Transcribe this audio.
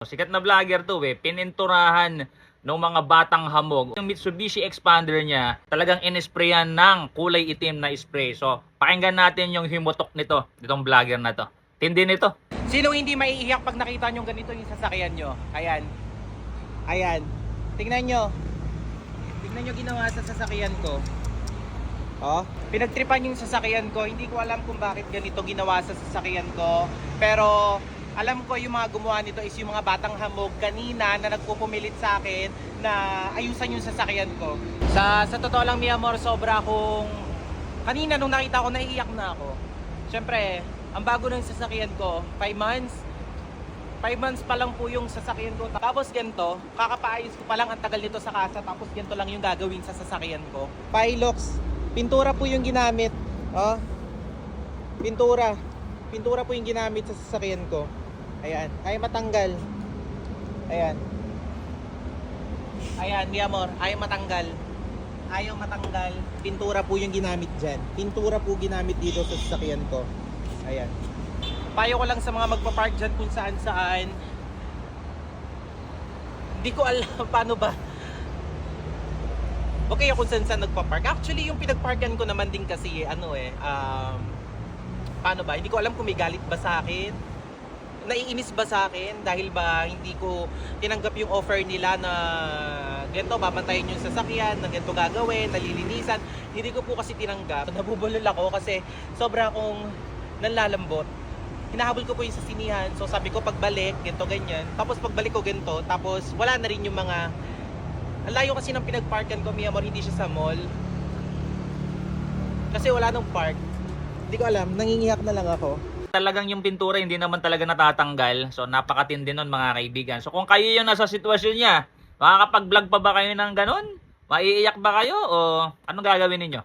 Sikat na vlogger to eh, pininturahan ng mga batang hamog. Yung Mitsubishi Expander niya, talagang inisprayan ng kulay itim na spray. So, pakinggan natin yung himutok nito, nitong vlogger na to. Tindi nito. Sino hindi maiiyak pag nakita nyo ganito yung sasakyan nyo? Ayan. Ayan. Tingnan nyo. Tingnan nyo ginawa sa sasakyan ko. Oh, pinagtripan yung sasakyan ko. Hindi ko alam kung bakit ganito ginawa sa sasakyan ko. Pero alam ko yung mga gumawa nito is yung mga batang hamog kanina na nagpupumilit sa akin na ayusan yung sasakyan ko. Sa sa totoo lang, mi amor, sobra akong kanina nung nakita ko naiiyak na ako. Siyempre, ang bago ng sasakyan ko, 5 months. 5 months pa lang po yung sasakyan ko. Tapos ganito, kakapaayos ko pa lang ang tagal nito sa kasa. Tapos ganito lang yung gagawin sa sasakyan ko. Pilox, pintura po yung ginamit. Oh. Pintura. Pintura po yung ginamit sa sasakyan ko. Ayan, ay matanggal. Ayan. Ayan, mi amor, ay matanggal. Ayaw matanggal. Pintura po yung ginamit dyan. Pintura po ginamit dito sa sasakyan ko. Ayan. Payo ko lang sa mga magpa-park dyan kung saan saan. Hindi ko alam paano ba. Okay kung saan saan nagpa-park. Actually, yung pinag-parkan ko naman din kasi, ano eh, um, paano ba? Hindi ko alam kung may galit ba sa akin. Naiinis ba sa akin dahil ba hindi ko tinanggap yung offer nila na ganito, babantayin yung sasakyan, na ganito gagawin, nalilinisan. Hindi ko po kasi tinanggap. Nabubulol ako kasi sobra akong nanlalambot. Hinahabol ko po yung sa sinihan. So sabi ko pagbalik, ganito ganyan. Tapos pagbalik ko ganito, tapos wala na rin yung mga ang layo kasi ng pinagparkan ko, Miyamor, hindi siya sa mall. Kasi wala nang park. Hindi ko alam, nangingiyak na lang ako. Talagang yung pintura hindi naman talaga natatanggal. So, napakatindi nun mga kaibigan. So, kung kayo yung nasa sitwasyon niya, makakapag-vlog pa ba kayo ng ganun? Maiiyak ba kayo o anong gagawin ninyo?